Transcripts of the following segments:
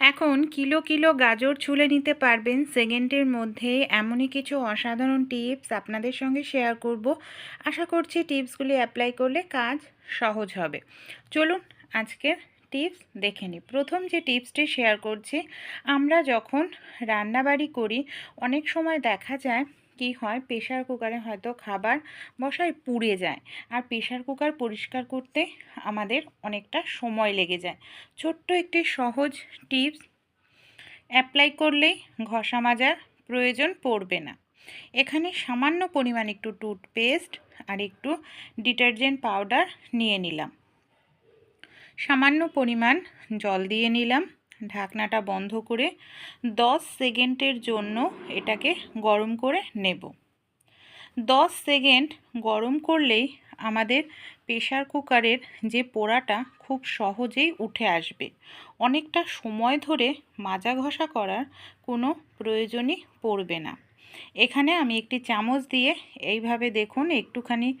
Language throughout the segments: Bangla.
এখন কিলো কিলো গাজর ছুলে নিতে পারবেন সেকেন্ডের মধ্যে। এমনই কিছু অসাধারণ টিপস আপনাদের সঙ্গে শেয়ার করব। আশা করছি টিপসগুলি অ্যাপ্লাই করলে কাজ সহজ হবে। চলুন আজকের টিপস দেখে নিই। প্রথম যে টিপসটি শেয়ার করছি, আমরা যখন রান্নাবাড়ি করি, অনেক সময় দেখা যায় কি হয়? প্রেশার কুকারে হয়তো খাবার বসায় পুড়ে যায়। আর প্রেশার কুকার পরিষ্কার করতে আমাদের অনেকটা সময় লেগে যায়। ছোট্ট একটি সহজ টিপস অ্যাপ্লাই করলেই ঘষা মাজার প্রয়োজন পড়বে না। এখানে সামান্য পরিমাণ একটু টুথপেস্ট আর একটু ডিটারজেন্ট পাউডার নিয়ে নিলাম। সামান্য পরিমাণ জল দিয়ে নিলাম। ঢাকনাটা বন্ধ করে 10 সেকেন্ডের জন্য এটাকে গরম করে নেব। 10 সেকেন্ড গরম করলেই আমাদের প্রেশার কুকারের যে পোড়াটা খুব সহজেই উঠে আসবে। অনেকটা সময় ধরে মাজা ঘষা করার কোনো প্রয়োজনই পড়বে না। এখানে আমি একটি চামচ দিয়ে এইভাবে দেখুন একটুখানি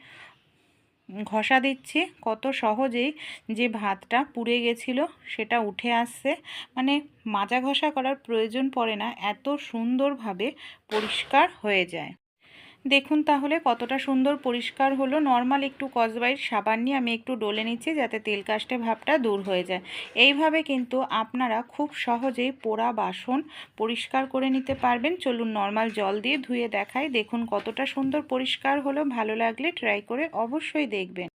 ঘষা দিচ্ছি। কত সহজেই যে ভাতটা পুড়ে গেছিল সেটা উঠে আসছে। মানে মাজা ঘষা করার প্রয়োজন পড়ে না, এত সুন্দরভাবে পরিষ্কার হয়ে যায়। দেখুন তাহলে কতটা সুন্দর পরিষ্কার হলো। নর্মাল একটু কসবাইট সাবান নিয়ে আমি একটু ডলে নিচ্ছি যাতে তেল কাস্টে ভাবটা দূর হয়ে যায়। এইভাবে কিন্তু আপনারা খুব সহজেই পোড়া বাসন পরিষ্কার করে নিতে পারবেন। চলুন নর্মাল জল দিয়ে ধুয়ে দেখাই। দেখুন কতটা সুন্দর পরিষ্কার হলো। ভালো লাগলে ট্রাই করে অবশ্যই দেখবেন।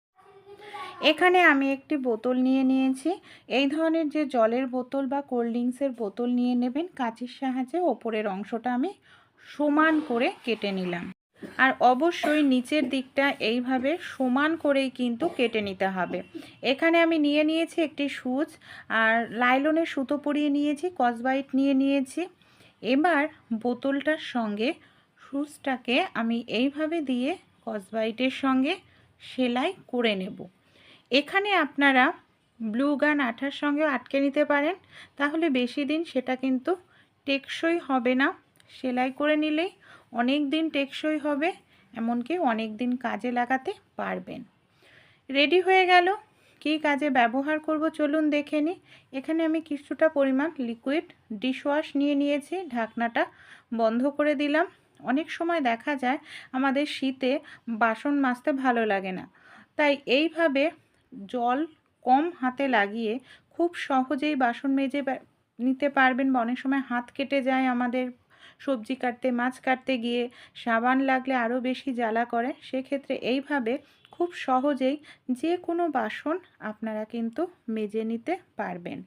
এখানে আমি একটি বোতল নিয়ে নিয়েছি। এই ধরনের যে জলের বোতল বা কোল্ড ড্রিঙ্কসের বোতল নিয়ে নেবেন, কাঁচির সাহায্যে ওপরের অংশটা আমি সমান করে কেটে নিলাম। আর অবশ্যই নিচের দিকটা এইভাবে সমান করেই কিন্তু কেটে নিতে হবে। এখানে আমি নিয়ে নিয়েছি একটি সুচ, আর লাইলনের সুতো পরিয়ে নিয়েছি কসবাইট নিয়ে নিয়েছি। এবার বোতলটার সঙ্গে সুচটাকে আমি এইভাবে দিয়ে কসবাইটের সঙ্গে সেলাই করে নেব। এখানে আপনারা ব্লু গান আঠার সঙ্গে আটকে নিতে পারেন, তাহলে বেশি দিন সেটা কিন্তু টেকসই হবে না। সেলাই করে নিলেই অনেক দিন টেকসই হবে, এমনকি অনেক দিন কাজে লাগাতে পারবেন। রেডি হয়ে গেল। কী কাজে ব্যবহার করব চলুন দেখে নিই এখানে আমি কিছুটা পরিমাণ লিকুইড ডিশওয়াশ নিয়ে নিয়েছি, ঢাকনাটা বন্ধ করে দিলাম। অনেক সময় দেখা যায় আমাদের শীতে বাসন মাজতে ভালো লাগে না। তাই এইভাবে জল কম হাতে লাগিয়ে খুব সহজেই বাসন মেজে নিতে পারবেন বা অনেক সময় হাত কেটে যায় আমাদের সবজি কাটতে, মাছ কাটতে গিয়ে সাবান লাগলে আরও বেশি জ্বালা করে, সেক্ষেত্রে এইভাবে খুব সহজেই যে কোনো বাসন আপনারা কিন্তু মেজে নিতে পারবেন।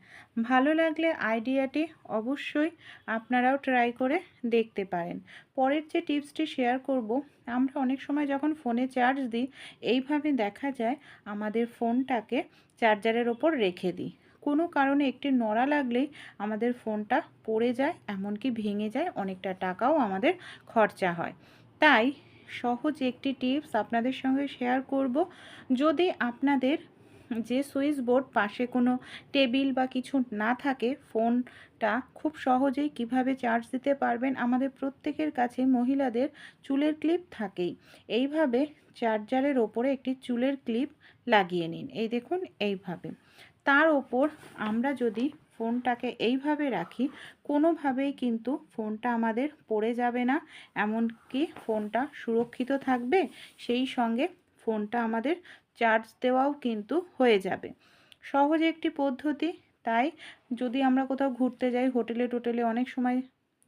ভালো লাগলে আইডিয়াটি অবশ্যই আপনারাও ট্রাই করে দেখতে পারেন। পরের যে টিপসটি শেয়ার করব, আমরা অনেক সময় যখন ফোনে চার্জ দিই, এইভাবে দেখা যায় আমাদের ফোনটাকে চার্জারের ওপর রেখে দিই। কোনো কারণে একটি নড়া লাগলেই আমাদের ফোনটা পড়ে যায়, এমনকি ভেঙে যায়, অনেকটা টাকাও আমাদের খরচা হয়। তাই সহজ একটি টিপস আপনাদের সঙ্গে শেয়ার করব। যদি আপনাদের যে সুইচ বোর্ড পাশে কোনো টেবিল বা কিছু না থাকে, ফোনটা খুব সহজেই কীভাবে চার্জ দিতে পারবেন? আমাদের প্রত্যেকের কাছে মহিলাদের চুলের ক্লিপ থাকেই। এইভাবে চার্জারের ওপরে একটি চুলের ক্লিপ লাগিয়ে নিন। এই দেখুন, এইভাবে। তার ওপর আমরা যদি ফোনটাকে এইভাবে রাখি, কোনোভাবেই কিন্তু ফোনটা আমাদের পড়ে যাবে না। এমনকি ফোনটা সুরক্ষিত থাকবে, সেই সঙ্গে ফোনটা আমাদের চার্জ দেওয়াও কিন্তু হয়ে যাবে। সহজ একটি পদ্ধতি, তাই যদি আমরা কোথাও ঘুরতে যাই হোটেলে টোটেলে অনেক সময়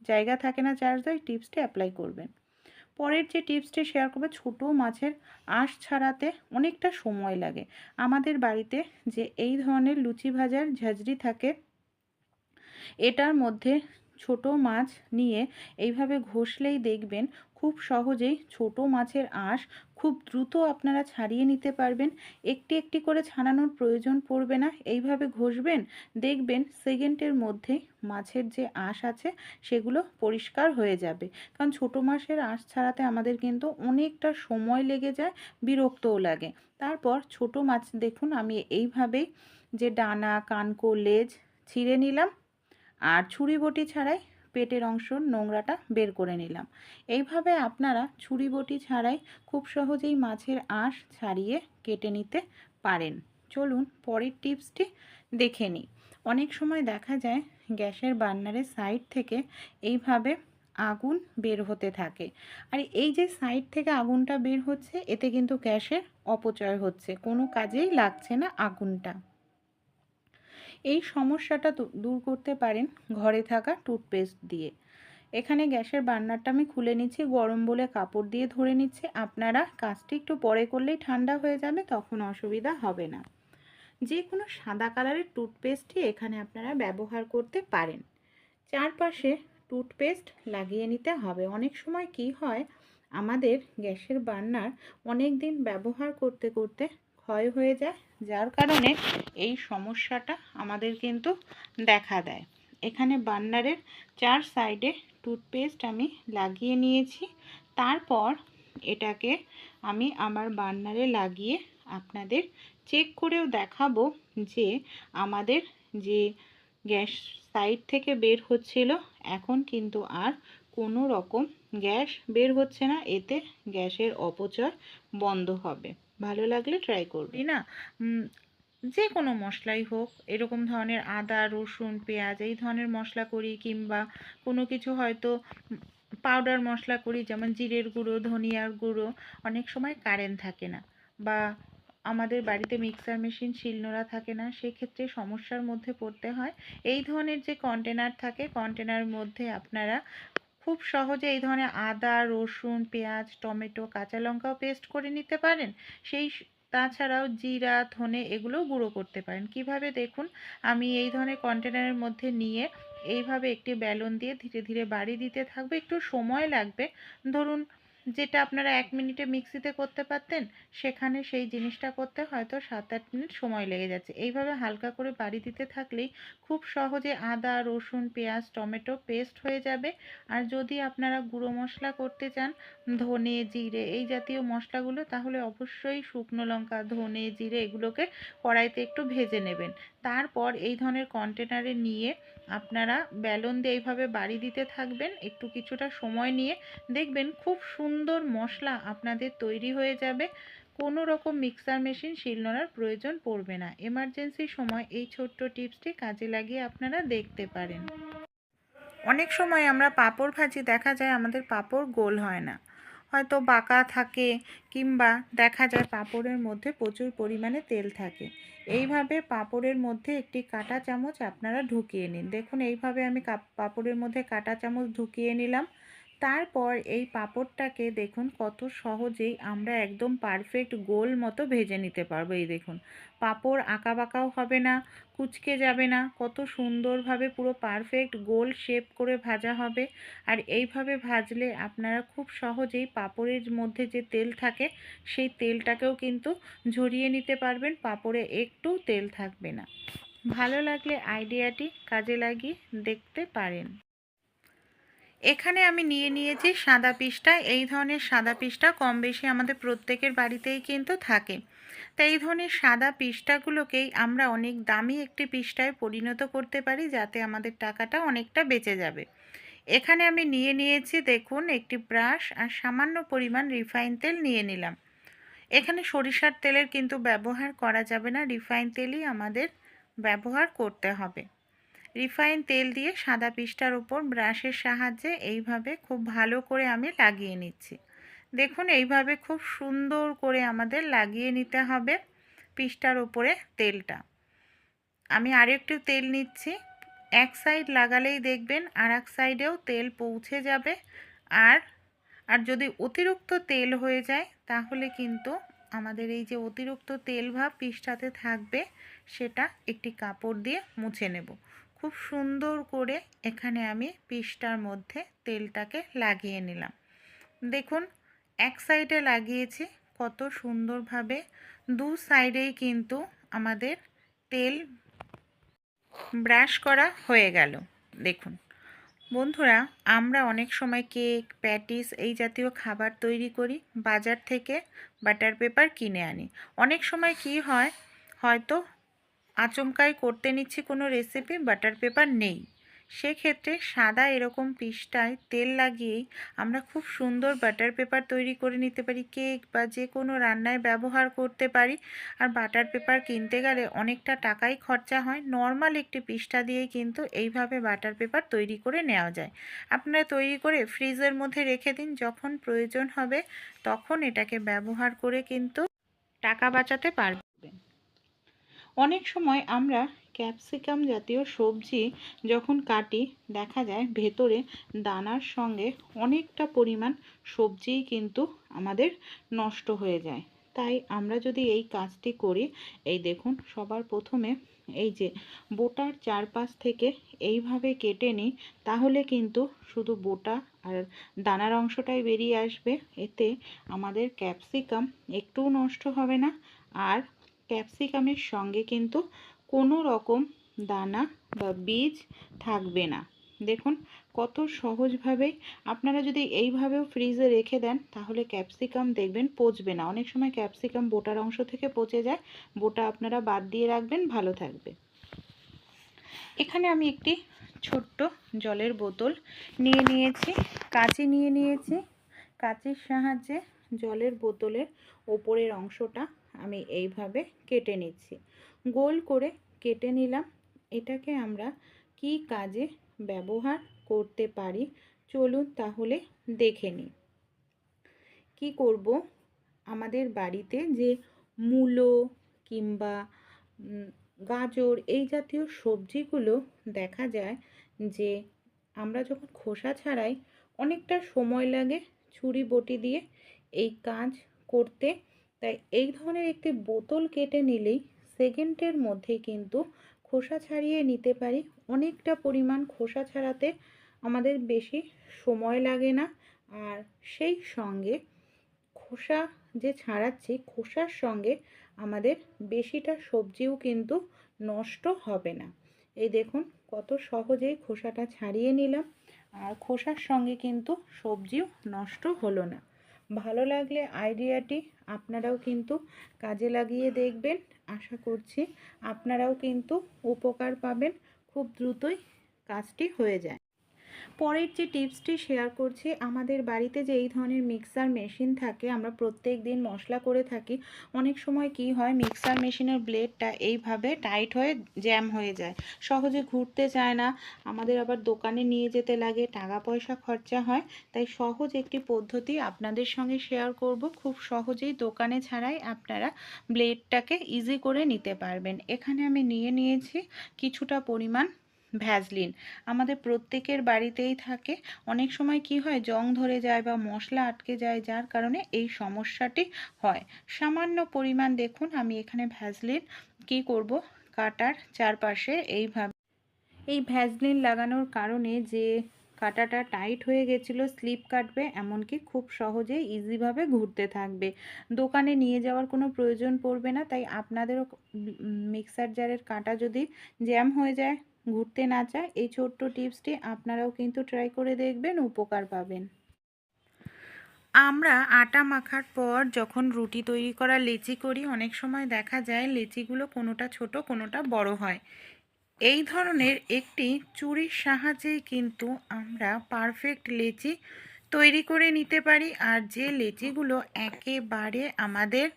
জায়গা থাকে না, চার্জ দেয় টিপসটি অ্যাপ্লাই করবেন। পরের যে টিপসটি শেয়ার করবে, ছোটো মাছের আঁশ ছাড়াতে অনেকটা সময় লাগে। আমাদের বাড়িতে যে এই ধরনের লুচি ভাজার ঝাঁঝরি থাকে, এটার মধ্যে ছোট মাছ নিয়ে এইভাবে ঘষলেই দেখবেন খুব সহজেই ছোট মাছের আঁশ খুব দ্রুত আপনারা ছাড়িয়ে নিতে পারবেন। একটি একটি করে ছাড়ানোর প্রয়োজন পড়বে না। এইভাবে ঘষবেন, দেখবেন সেকেন্ডের মধ্যে মাছের যে আঁশ আছে সেগুলো পরিষ্কার হয়ে যাবে। কারণ ছোট মাছের আঁশ ছাড়াতে আমাদের কিন্তু অনেকটা সময় লেগে যায়, বিরক্তও লাগে। তারপর ছোট মাছ দেখুন, আমি এইভাবেই যে ডানা, কানকো, লেজ ছিঁড়ে নিলাম। আর ছুরি বটি ছাড়াই পেটের অংশ নোংরাটা বের করে নিলাম। এইভাবে আপনারা ছুরি বটি ছাড়াই খুব সহজেই মাছের আঁশ ছাড়িয়ে কেটে নিতে পারেন। চলুন পরের টিপসটি দেখে নিই। অনেক সময় দেখা যায় গ্যাসের বার্নারের সাইড থেকে এইভাবে আগুন বের হতে থাকে। আর এই যে সাইড থেকে আগুনটা বের হচ্ছে, এতে কিন্তু গ্যাসের অপচয় হচ্ছে। কোনো কাজেই লাগছে না আগুনটা। এই সমস্যাটা দূর করতে পারেন ঘরে থাকা টুথপেস্ট দিয়ে। এখানে গ্যাসের বার্নারটা আমি খুলে নিচ্ছি, গরম বলে কাপড় দিয়ে ধরে নিচ্ছি। আপনারা কাজটি একটু পরে করলেই ঠান্ডা হয়ে যাবে, তখন অসুবিধা হবে না। যে কোনো সাদা কালারের টুথপেস্টই এখানে আপনারা ব্যবহার করতে পারেন। চারপাশে টুথপেস্ট লাগিয়ে নিতে হবে। অনেক সময় কি হয়, আমাদের গ্যাসের বার্নার অনেক দিন ব্যবহার করতে করতে ক্ষয় হয়ে যায়, যার কারণে এই সমস্যাটা আমাদের কিন্তু দেখা দেয়। এখানে বান্নারের চার সাইডে টুথপেস্ট আমি লাগিয়ে নিয়েছি। তারপর এটাকে আমি আমার বার্নারে লাগিয়ে আপনাদের চেক করেও দেখাবো যে আমাদের যে গ্যাস সাইড থেকে বের হচ্ছিল, এখন কিন্তু আর কোনো রকম গ্যাস বের হচ্ছে না। এতে গ্যাসের অপচয় বন্ধ হবে। ভালো লাগলে ট্রাই করবি। না যে কোনো মশলাই হোক, এরকম ধরনের আদা, রসুন, পেঁয়াজ, এই ধরনের মশলা করি, কিংবা কোনো কিছু হয়তো পাউডার মশলা করি, যেমন জিরের গুঁড়ো, ধনিয়ার গুঁড়ো, অনেক সময় কারেন্ট থাকে না, বা আমাদের বাড়িতে মিক্সার মেশিন শিলনোড়া থাকে না, সেক্ষেত্রে সমস্যার মধ্যে পড়তে হয়। এই ধরনের যে কন্টেনার থাকে কন্টেনার মধ্যে আপনারা খুব সহজে এই ধরনের আদা, রসুন, পেঁয়াজ, টমেটো, কাঁচা লঙ্কাও পেস্ট করে নিতে পারেন। সেই তাছাড়াও জিরা, ধনে এগুলোও গুঁড়ো করতে পারেন। কীভাবে দেখুন? আমি এই ধরনের কন্টেনারের মধ্যে নিয়ে এইভাবে একটি ব্যালন দিয়ে ধীরে ধীরে বাড়ি দিতে থাকবে। একটু সময় লাগবে। ধরুন যেটা আপনারা এক মিনিটে মিক্সিতে করতে পারতেন, সেখানে সেই জিনিসটা করতে হয়তো সাত আট মিনিট সময় লেগে যাচ্ছে। এইভাবে হালকা করে বাড়ি দিতে থাকলেই খুব সহজে আদা, রসুন, পেঁয়াজ, টমেটো পেস্ট হয়ে যাবে। আর যদি আপনারা গুঁড়ো মশলা করতে চান, ধনে, জিরে এই জাতীয় মশলাগুলো, তাহলে অবশ্যই শুকনো লঙ্কা, ধনে, জিরে এগুলোকে কড়াইতে একটু ভেজে নেবেন। তারপর এই ধরনের কন্টেনারে নিয়ে আপনারা ব্যালন দিয়ে এইভাবে বাড়ি দিতে থাকবেন। একটু কিছুটা সময় নিয়ে দেখবেন খুব সুন্দর মশলা আপনাদের তৈরি হয়ে যাবে। কোনো রকম মিক্সার মেশিন শিলনোড়ার প্রয়োজন পড়বে না। এমার্জেন্সির সময় এই ছোট্ট টিপসটি কাজে লাগিয়ে আপনারা দেখতে পারেন। অনেক সময় আমরা পাপড় ভাজি দেখা যায় আমাদের পাপড় গোল হয় না। হয়তো বাঁকা থাকে কিংবা দেখা যায় পাপড়ের মধ্যে প্রচুর পরিমাণে তেল থাকে। এইভাবে পাপড়ের মধ্যে একটি কাঁটা চামচ আপনারা ঢুকিয়ে নিন। দেখুন, এইভাবে আমি পাঁপড়ের মধ্যে কাঁটা চামচ ঢুকিয়ে নিলাম। তারপর এই পাঁপড়টাকে দেখুন কত সহজেই আমরা একদম পারফেক্ট গোল মতো ভেজে নিতে পারব। এই দেখুন, পাঁপড় আঁকা বাঁকাও হবে না, কুচকে যাবে না, কত সুন্দরভাবে পুরো পারফেক্ট গোল শেপ করে ভাজা হবে। আর এইভাবে ভাজলে আপনারা খুব সহজেই পাঁপড়ের মধ্যে যে তেল থাকে, সেই তেলটাকেও কিন্তু ঝরিয়ে নিতে পারবেন, পাঁপড়ে একটু তেল থাকবে না। ভালো লাগলে আইডিয়াটি কাজে লাগিয়ে দেখতে পারেন। এখানে আমি নিয়ে নিয়েছি সাদা পিসটা। এই ধরনের সাদা পিসটা কম বেশি আমাদের প্রত্যেকের বাড়িতেই কিন্তু থাকে। তাই এই ধরনের সাদা পিসটাগুলোকেই আমরা অনেক দামি একটি পিসটায় পরিণত করতে পারি যাতে আমাদের টাকাটা অনেকটা বেঁচে যাবে। এখানে আমি নিয়ে নিয়েছি দেখুন একটি ব্রাশ আর সামান্য পরিমাণ রিফাইন তেল নিয়ে নিলাম। এখানে সরিষার তেলের কিন্তু ব্যবহার করা যাবে না। রিফাইন তেলই আমাদের ব্যবহার করতে হবে। রিফাইন তেল দিয়ে সাদা পিসটার উপর ব্রাশের সাহায্যে এইভাবে খুব ভালো করে আমি লাগিয়ে নিচ্ছি। দেখুন, এইভাবে খুব সুন্দর করে আমাদের লাগিয়ে নিতে হবে পিসটার উপরে তেলটা। আমি আরেকটু তেল নিচ্ছি। এক সাইড লাগালেই দেখবেন আর এক সাইডেও তেল পৌঁছে যাবে। আর আর যদি অতিরিক্ত তেল হয়ে যায়, তাহলে কিন্তু আমাদের এই যে অতিরিক্ত তেল ভাব পিসটাতে থাকবে, সেটা একটি কাপড় দিয়ে মুছে নেব। খুব সুন্দর করে এখানে আমি পিসটার মধ্যে তেলটাকে লাগিয়ে নিলাম। দেখুন, এক সাইডে লাগিয়েছি, কত সুন্দরভাবে দু সাইডেই কিন্তু আমাদের তেল ব্রাশ করা হয়ে গেল। দেখুন, বন্ধুরা, আমরা অনেক সময় কেক, প্যাটিস এই জাতীয় খাবার তৈরি করি, বাজার থেকে বাটার পেপার কিনে আনি। অনেক সময় কি হয়, হয়তো আচমকাই করতে নিচ্ছি কোনো রেসিপি বাটার পেপার নেই। সেক্ষেত্রে সাদা এরকম পিসটায় তেল লাগিয়েই আমরা খুব সুন্দর বাটার পেপার তৈরি করে নিতে পারি কেক বা যে কোনো রান্নায় ব্যবহার করতে পারি। আর বাটার পেপার কিনতে গেলে অনেকটা টাকাই খরচা হয়। নর্মাল একটি পিসটা দিয়েই কিন্তু এইভাবে বাটার পেপার তৈরি করে নেওয়া যায়। আপনারা তৈরি করে ফ্রিজের মধ্যে রেখে দিন, যখন প্রয়োজন হবে তখন এটাকে ব্যবহার করে কিন্তু টাকা বাঁচাতে পারবেন। অনেক সময় আমরা ক্যাপসিকাম জাতীয় সবজি যখন কাটি, দেখা যায় ভেতরে দানার সঙ্গে অনেকটা পরিমাণ সবজিই কিন্তু আমাদের নষ্ট হয়ে যায়। তাই আমরা যদি এই কাজটি করি, এই দেখুন, সবার প্রথমে এই যে বোটার চারপাশ থেকে এইভাবে কেটে নিই, তাহলে কিন্তু শুধু বোটা আর দানার অংশটাই বেরিয়ে আসবে। এতে আমাদের ক্যাপসিকাম একটুও নষ্ট হবে না, আর ক্যাপসিকামের সঙ্গে কিন্তু কোনো রকম দানা বা বীজ থাকবে না। দেখুন কত সহজভাবে আপনারা যদি এইভাবেও ফ্রিজে রেখে দেন, তাহলে ক্যাপসিকাম দেখবেন পচবে না। অনেক সময় ক্যাপসিকাম বোটার অংশ থেকে পচে যায়। বোটা আপনারা বাদ দিয়ে রাখবেন, ভালো থাকবে। এখানে আমি একটি ছোট্ট জলের বোতল নিয়ে নিয়েছি, কাঁচি নিয়ে নিয়েছি। কাঁচির সাহায্যে জলের বোতলের ওপরের অংশটা আমি এইভাবে কেটে নিচ্ছি। গোল করে কেটে নিলাম। এটাকে আমরা কি কাজে ব্যবহার করতে পারি? চলুন তাহলে দেখে নিই। কী করব? আমাদের বাড়িতে যে মূলো কিংবা গাজর এই জাতীয় সবজিগুলো দেখা যায় যে আমরা যখন খোসা ছাড়াই অনেকটা সময় লাগে ছুরি বটি দিয়ে এই কাজ করতে তাই এই ধরনের একটি বোতল কেটে নিলেই সেকেন্ডের মধ্যে কিন্তু খোসা ছাড়িয়ে নিতে পারি। অনেকটা পরিমাণ খোসা ছাড়াতে আমাদের বেশি সময় লাগে না। আর সেই সঙ্গে খোসা যে ছাড়াচ্ছি, খোসার সঙ্গে আমাদের বেশিটা সবজিও কিন্তু নষ্ট হবে না। এই দেখুন কত সহজেই খোসাটা ছাড়িয়ে নিলাম। আর খোসার সঙ্গে কিন্তু সবজিও নষ্ট হলো না। ভালো লাগলে আইডিয়াটি আপনারাও কিন্তু কাজে লাগিয়ে দেখবেন। আশা করছি আপনারাও কিন্তু উপকার পাবেন। খুব দ্রুতই কাজটি হয়ে যায়। পরের যে টিপসটি শেয়ার করছি, আমাদের বাড়িতে যে এই ধরনের মিক্সার মেশিন থাকে, আমরা প্রত্যেক দিন মশলা করে থাকি, অনেক সময় কি হয়, মিক্সার মেশিনের ব্লেডটা এইভাবে টাইট হয়ে জ্যাম হয়ে যায়। সহজে ঘুরতে চায় না, আমাদের আবার দোকানে নিয়ে যেতে লাগে, টাকা পয়সা খরচা হয়, তাই সহজ একটি পদ্ধতি আপনাদের সঙ্গে শেয়ার করব। খুব সহজেই দোকানে ছাড়াই আপনারা ব্লেডটাকে ইজি করে নিতে পারবেন। এখানে আমি নিয়ে নিয়েছি কিছুটা পরিমাণ ভ্যাজলিন আমাদের প্রত্যেকের বাড়িতেই থাকে। অনেক সময় কি হয়, জং ধরে যায় বা মশলা আটকে যায়, যার কারণে এই সমস্যাটি হয়। সামান্য পরিমাণ দেখুন, আমি এখানে ভ্যাজলিন কি করব? কাটার চারপাশে এইভাবে। এই ভ্যাজলিন লাগানোর কারণে যে কাটাটা টাইট হয়ে গেছিল, স্লিপ কাটবে, এমনকি খুব সহজে ইজিভাবে ঘুরতে থাকবে। দোকানে নিয়ে যাওয়ার কোনো প্রয়োজন পড়বে না, তাই আপনাদেরও মিক্সার জারের কাটা যদি জ্যাম হয়ে যায় ঘুরতে না চায়, এই ছোট্ট টিপসটি আপনারাও কিন্তু ট্রাই করে দেখবেন, উপকার পাবেন। আমরা আটা মাখার পর যখন রুটি তৈরি করা লেচি করি, অনেক সময় দেখা যায় লেচিগুলো কোনোটা ছোট, কোনোটা বড় হয়। এই ধরনের একটি চুরির সাহায্যেই কিন্তু আমরা পারফেক্ট লেচি তৈরি করে নিতে পারি। আর যে লেচিগুলো একেবারে আমাদের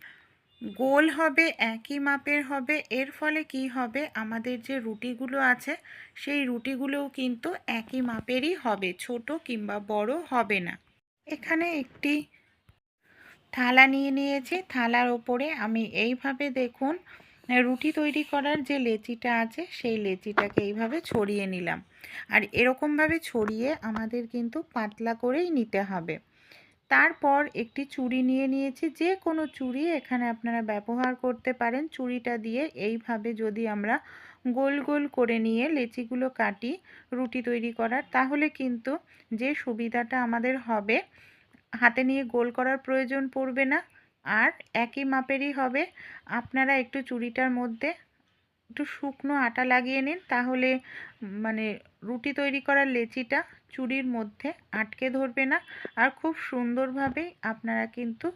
গোল হবে, একই মাপের হবে, এর ফলে কি হবে? আমাদের যে রুটিগুলো আছে, সেই রুটিগুলোও কিন্তু একই মাপেরই হবে, ছোট কিংবা বড় হবে না। এখানে একটি থালা নিয়ে নিয়েছি, থালার ওপরে আমি এইভাবে দেখুন, রুটি তৈরি করার যে লেচিটা আছে, সেই লেচিটাকে এইভাবে ছড়িয়ে নিলাম। আর এরকমভাবে ছড়িয়ে আমাদের কিন্তু পাতলা করেই নিতে হবে। তারপর একটি চুড়ি নিয়ে নিয়েছি। যে কোনো চুড়ি এখানে আপনারা ব্যবহার করতে পারেন। চুড়িটা দিয়ে এইভাবে যদি আমরা গোল গোল করে নিয়ে লেচিগুলো কাটি, রুটি তৈরি করার, তাহলে কিন্তু যে সুবিধাটা আমাদের হবে, হাতে নিয়ে গোল করার প্রয়োজন পড়বে না। আর একই মাপেরই হবে। আপনারা একটু চুড়িটার মধ্যে একটু শুকনো আটা লাগিয়ে নিন। তাহলে মানে রুটি তৈরি করার লেচিটা চুড়ির মধ্যে আটকে ধরবে না। আর খুব সুন্দরভাবেই আপনারা কিন্তু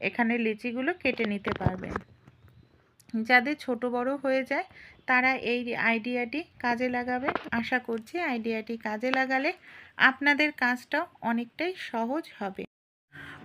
এখানে লিচিগুলো কেটে নিতে পারবেন। যাদের ছোট বড় হয়ে যায়, তারা এই আইডিয়াটি কাজে লাগাবে। আশা করছি আইডিয়াটি কাজে লাগালে আপনাদের কাজটাও অনেকটাই সহজ হবে।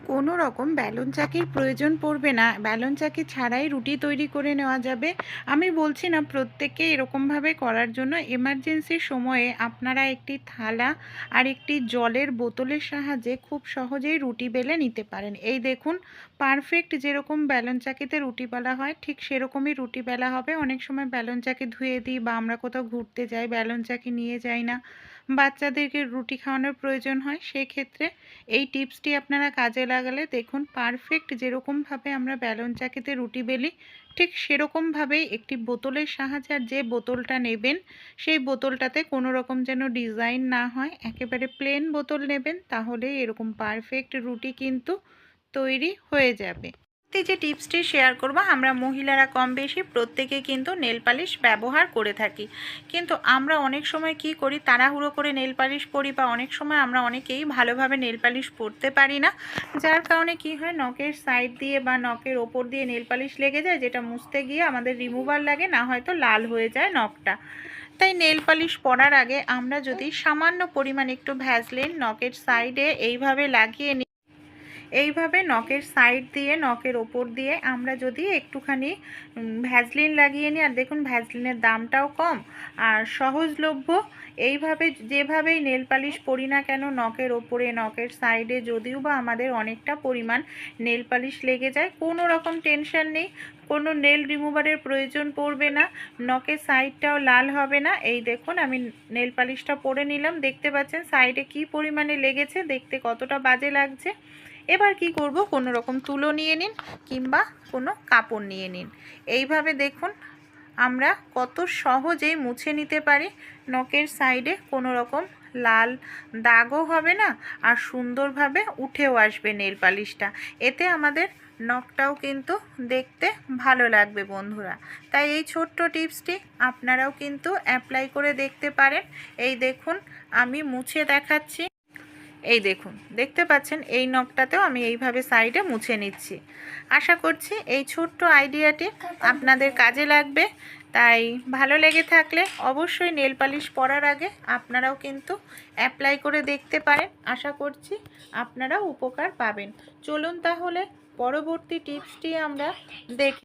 কোনো রকম ব্যালন চাকির প্রয়োজন পড়বে না। ব্যালন চাকি ছাড়াই রুটি তৈরি করে নেওয়া যাবে। আমি বলছি না প্রত্যেকে এরকমভাবে করার জন্য। এমার্জেন্সির সময়ে আপনারা একটি থালা আর একটি জলের বোতলের সাহায্যে খুব সহজেই রুটি বেলে নিতে পারেন। এই দেখুন পারফেক্ট যেরকম ব্যালন চাকিতে রুটি বেলা হয়, ঠিক সেরকমই রুটি বেলা হবে। অনেক সময় ব্যালন চাকি ধুয়ে দিই বা আমরা কোথাও ঘুরতে যাই, ব্যালন চাকি নিয়ে যাই না। বাচ্চাদেরকে রুটি খাওয়ানোর প্রয়োজন হয়, সেক্ষেত্রে এই টিপসটি আপনারা কাজে লাগালে দেখুন পারফেক্ট যেরকমভাবে আমরা ব্যালন চাকিতে রুটি বেলি, ঠিক সেরকমভাবেই একটি বোতলের সাহায্যে আর যে বোতলটা নেবেন, সেই বোতলটাতে কোনো রকম যেন ডিজাইন না হয়, একেবারে প্লেন বোতল নেবেন তাহলে এরকম পারফেক্ট রুটি কিন্তু তৈরি হয়ে যাবে। যে টিপসটি শেয়ার করব, আমরা মহিলারা কম বেশি প্রত্যেকে কিন্তু নেল পালিশ ব্যবহার করে থাকি। কিন্তু আমরা অনেক সময় কি করি, তাড়াহুড়ো করে নেল পালিশ পরি বা অনেক সময় আমরা অনেকেই ভালোভাবে নেল পালিশ পরতে পারি না। যার কারণে কি হয়, নখের সাইড দিয়ে বা নখের ওপর দিয়ে নেল পালিশ লেগে যায়, যেটা মুছতে গিয়ে আমাদের রিমুভার লাগে, না হয়তো লাল হয়ে যায় নখটা। তাই নেল পালিশ পরার আগে আমরা যদি সামান্য পরিমাণ একটু ভ্যাসলিন নখের সাইডে এইভাবে লাগিয়ে এইভাবে নখের সাইড দিয়ে নখের ওপর দিয়ে আমরা যদি একটুখানি উম, ভ্যাসলিন লাগিয়ে নিই আর দেখুন ভ্যাসলিনের দামটাও কম আর সহজলভ্য এইভাবে যেভাবেই নেল পালিশ পরি না কেন নখের ওপরে নখের সাইডে যদিও বা আমাদের অনেকটা পরিমাণ নেল পালিশ লেগে যায় কোনো রকম টেনশন নেই কোনো নেল রিমুভারের প্রয়োজন পড়বে না নখের সাইডটাও লাল হবে না এই দেখুন আমি নেল পালিশটা পরে নিলাম দেখতে পাচ্ছেন সাইডে কি পরিমাণে লেগেছে দেখতে কতটা বাজে লাগছে। এবার কি করব? কোনো রকম তুলো নিয়ে নিন কিংবা কোনো কাপড় নিয়ে নিন। এইভাবে দেখুন আমরা কত সহজেই মুছে নিতে পারি। নখের সাইডে কোনো রকম লাল দাগও হবে না আর সুন্দরভাবে উঠেও আসবে নেল পালিশটা এতে আমাদের নখটাও কিন্তু দেখতে ভালো লাগবে বন্ধুরা। তাই এই ছোট্ট টিপসটি আপনারাও কিন্তু অ্যাপ্লাই করে দেখতে পারেন। এই দেখুন, আমি মুছে দেখাচ্ছি। এই দেখুন, দেখতে পাচ্ছেন এই নখটাতেও আমি এইভাবে সাইডে মুছে নিচ্ছি। আশা করছি এই ছোট্ট আইডিয়াটি আপনাদের কাজে লাগবে। তাই ভালো লেগে থাকলে অবশ্যই নেল পালিশ পরার আগে আপনারাও কিন্তু অ্যাপ্লাই করে দেখতে পারেন। আশা করছি আপনারাও উপকার পাবেন। চলুন তাহলে পরবর্তী টিপসটি আমরা দেখি।